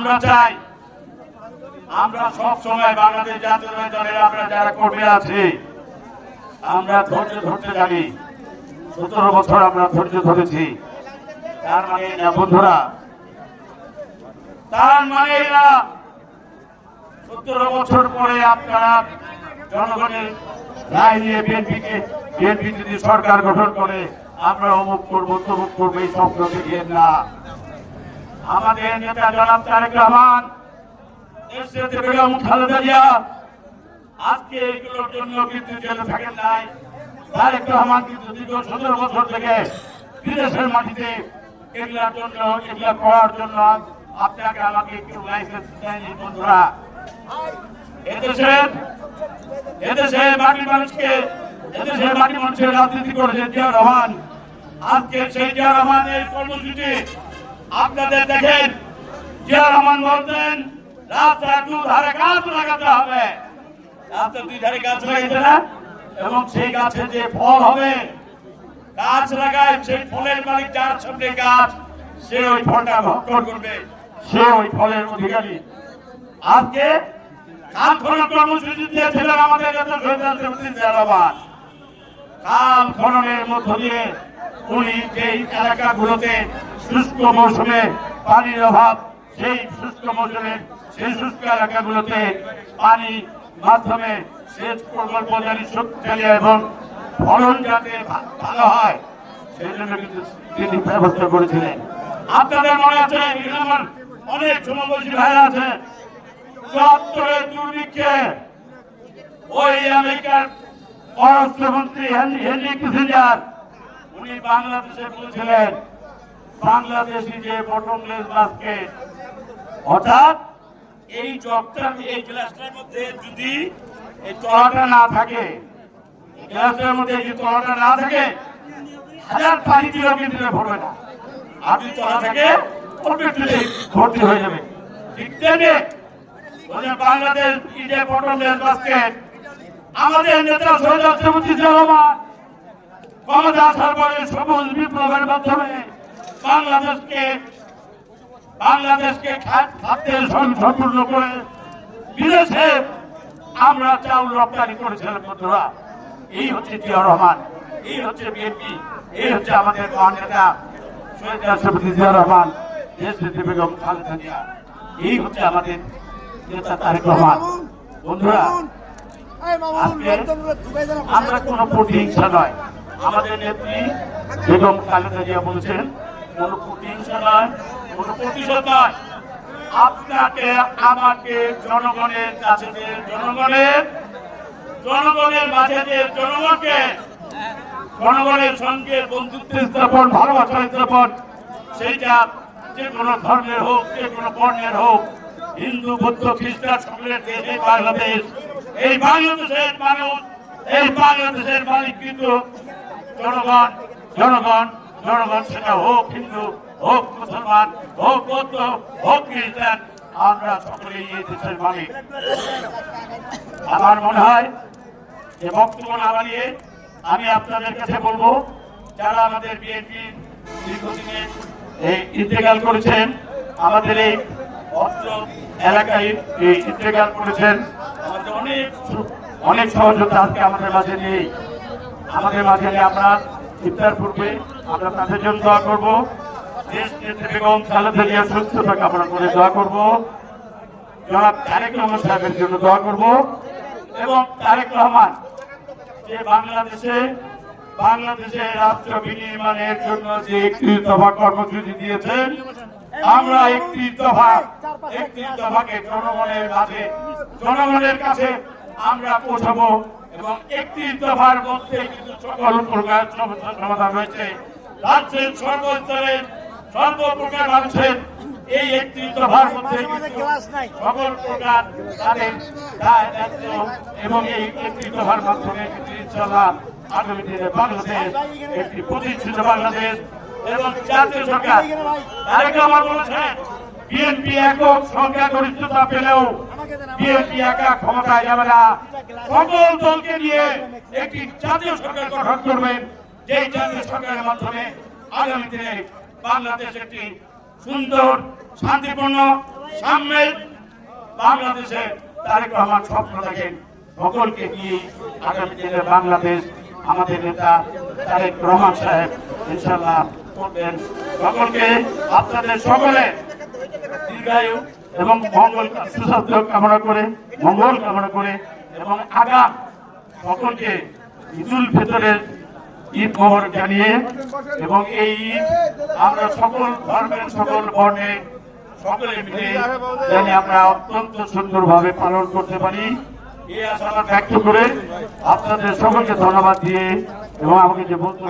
আমরা চাই, আমরা সব সময় বাংলাদেশ জাতীয় দলের আমরা যারা কর্মী আছি আমরা ধৈর্য ধরতে জানি, সতেরো বছর আমরা ধৈর্য ধরেছি। তার মানে না, বন্ধুরা, তার মানে না, সতেরো বছর পরে আপনারা জনগণের রায় নিয়ে বিএনপিকে, বিএনপি যদি সরকার গঠন করে, আমরা অমুক করব, তমুক করব, এই স্বপ্ন না। আমাদের নেতা জনাব তারেক রহমান বেগম খালেদা জিয়া, আজকে এগুলোর জন্য কিন্তু জেলে থাকেন নাই। তারেক রহমান কিন্তু দীর্ঘ সতেরো বছর থেকে বিদেশের মাটিতে এগুলার জন্য, এগুলা করার জন্য আপনাকে আমাকে একটু লাইসেন্স দেয়নি বন্ধুরা। এদেশের এদেশে মাটির মানুষকে এদেশের মাটির মানুষের রাজনীতি করেছে জিয়া রহমান। আজকে সেই জিয়া রহমানের কর্মসূচি আপনাদের দেখেন জিয়া রহমান বলতেন রাস্তা দু ধারে গাছ লাগাতে হবে। রাস্তা দুই ধারে গাছ লাগাইতে না, এবং সেই গাছে যে ফল হবে, গাছ লাগায় সেই ফলের মালিক যার সামনে গাছ, সে ওই ফলটা ভক্ষণ করবে, সে ওই ফলের অধিকারী। আজকে কাল খনন কর্মসূচি দিয়েছিলেন আমাদের নেতা শহীদ রাষ্ট্রপতি জিয়া কাল খননের মধ্য দিয়ে উনি যেই এলাকাগুলোতে শুষ্ক মৌসুমে পানির অভাব, সেই শুষ্ক মৌসুমে, সেই শুষ্ক এলাকাগুলোতে পানি মাধ্যমে সেচ প্রকল্প জারি শক্তিশালী এবং ফলন যাতে ভালো হয়, সেই জন্য কিন্তু তিনি ব্যবস্থা করেছিলেন। আপনাদের মনে আছে আমার অনেক সমবয়সী ভাইরা আছে চুয়াত্তরের দুর্ভিক্ষে ওই আমেরিকার পররাষ্ট্রমন্ত্রী হেনরি কিসিঞ্জার, উনি বাংলাদেশে বলেছিলেন বাংলাদেশি যে বটমলেস বাস্কেট অর্থাৎ এই জগটা এই গ্লাসটার মধ্যে যদি এই তলাটা না থাকে গ্লাসটার মধ্যে যদি তলাটা না থাকে, হাজার পানি দিলেও কিন্তু ভরবে না। আর যদি তলা থাকে অটোমেটিক ভর্তি হয়ে যাবে। ঠিক তেমনি বলে বাংলাদেশ ইডে বটমলেস বাস্কেট আমাদের নেতা শহীদ রাষ্ট্রপতি জিয়া রহমান, ক্ষমতা আসার পরে সবুজ বিপ্লবের মাধ্যমে। বাংলাদেশকে বাংলাদেশকে খাদ্যের সম- সম্পূর্ণ করে বিদেশে আমরা চাউল রপ্তানি করেছিলাম, বন্ধুরা। এই হচ্ছে জিয়া রহমান, এই হচ্ছে বিএনপি, এই হচ্ছে আমাদের মহান নেতা শহীদ রাষ্ট্রপতি জিয়া রহমান, দেশ নেত্রী বেগম খালেদা জিয়া। এই হচ্ছে আমাদের নেতা তারেক রহমান। বন্ধুরা আমরা কোনো প্রতিহিংসা নয়। আমাদের নেত্রী বেগম খালেদা জিয়া বলেছেন কোনো প্রতিহিংসা নয় কোনো প্রতিশোধ নয় আপনাকে, আমাকে, জনগণের কাছে জনগণের জনগণের মাঝে জনগণকে, জনগণের সঙ্গে বন্ধুত্ব স্থাপন ভালোবাসা স্থাপন সেইটা যে কোনো ধর্মের হোক, যে কোনো বর্ণের হোক, হিন্দু, বৌদ্ধ, খ্রিস্টান, সকলের দেশ, এই বাংলাদেশ, এই বাংলাদেশের মানুষ, এই বাংলাদেশের মালিক কিন্তু জনগণ জনগণ জনগণ সেটা হোক হিন্দু, হোক মুসলমান, হোক বৌদ্ধ, হোক খ্রিস্টান, আমরা সকলেই এই দেশের মালিক। আমার মনে হয় যে বক্তব্য না বাড়িয়ে আমি আপনাদের কাছে বলব, যারা আমাদের বিএনপি এই ইন্তেকাল করেছেন, আমাদের এই এলাকায় এই ইন্তেকাল করেছেন, আমাদের অনেক অনেক সহযোগিতা আজকে আমাদের মাঝে নেই। আমাদের মাঝে নেই আমরা ইফতার পূর্বে আমরা তাদের জন্য দোয়া করব। দেশ বেগম খালেদা জিয়ার সুস্থতা কামনা করে দোয়া করব। জনাব তারেক রহমান সাহেবের জন্য দোয়া করব এবং তারেক রহমান, যে বাংলাদেশে বাংলাদেশে রাষ্ট্র বিনির্মাণের জন্য যে একটি দফা কর্মসূচি দিয়েছেন, আমরা একটি দফা, একটি দফাকে জনগণের মাঝে, জনগণের কাছে আমরা পৌঁছাবো। এবং একটি দফার মধ্যে কিন্তু সকল প্রকার সমস্যার সমাধান হয়েছে রাজ্যের সর্বস্তরের সর্বপ্রকার মানুষের এই একটি দফার মধ্যে সকল প্রকার তাদের এবং এই একটি দফার মাধ্যমে ইনশাল্লাহ আগামী দিনে বাংলাদেশ একটি প্রতিষ্ঠিত বাংলাদেশ এবং জাতীয় সরকার। তারেক রহমান বলেছেন বিএনপি একক সংখ্যা গরিষ্ঠতা পেলেও বিএনপি একা ক্ষমতায় যাবে না। সকল দলকে নিয়ে একটি জাতীয় সরকার গঠন করবেন। যেই জাতীয় সরকারের মাধ্যমে আগামী দিনে বাংলাদেশ একটি সুন্দর শান্তিপূর্ণ সাম্যের বাংলাদেশে তারেক রহমান স্বপ্ন দেখেন সকলকে নিয়ে আগামী দিনে বাংলাদেশ আমাদের নেতা তারেক রহমান সাহেব ইনশাল্লাহ করবেন। সকলকে আপনাদের সকলে দীর্ঘায়ু এবং মঙ্গল সুস্বাস্থ্য কামনা করে, মঙ্গল কামনা করে, এবং আগাম সকলকে ঈদুল ফিতরের ঈদ মোহর জানিয়ে, এবং এই ঈদ আমরা সকল ধর্মের, সকল বর্ণে সকলে মিলে জানি আমরা অত্যন্ত সুন্দরভাবে পালন করতে পারি। এই ব্যক্ত করে আপনাদের সকলকে ধন্যবাদ দিয়ে এবং আমাকে যে বলতে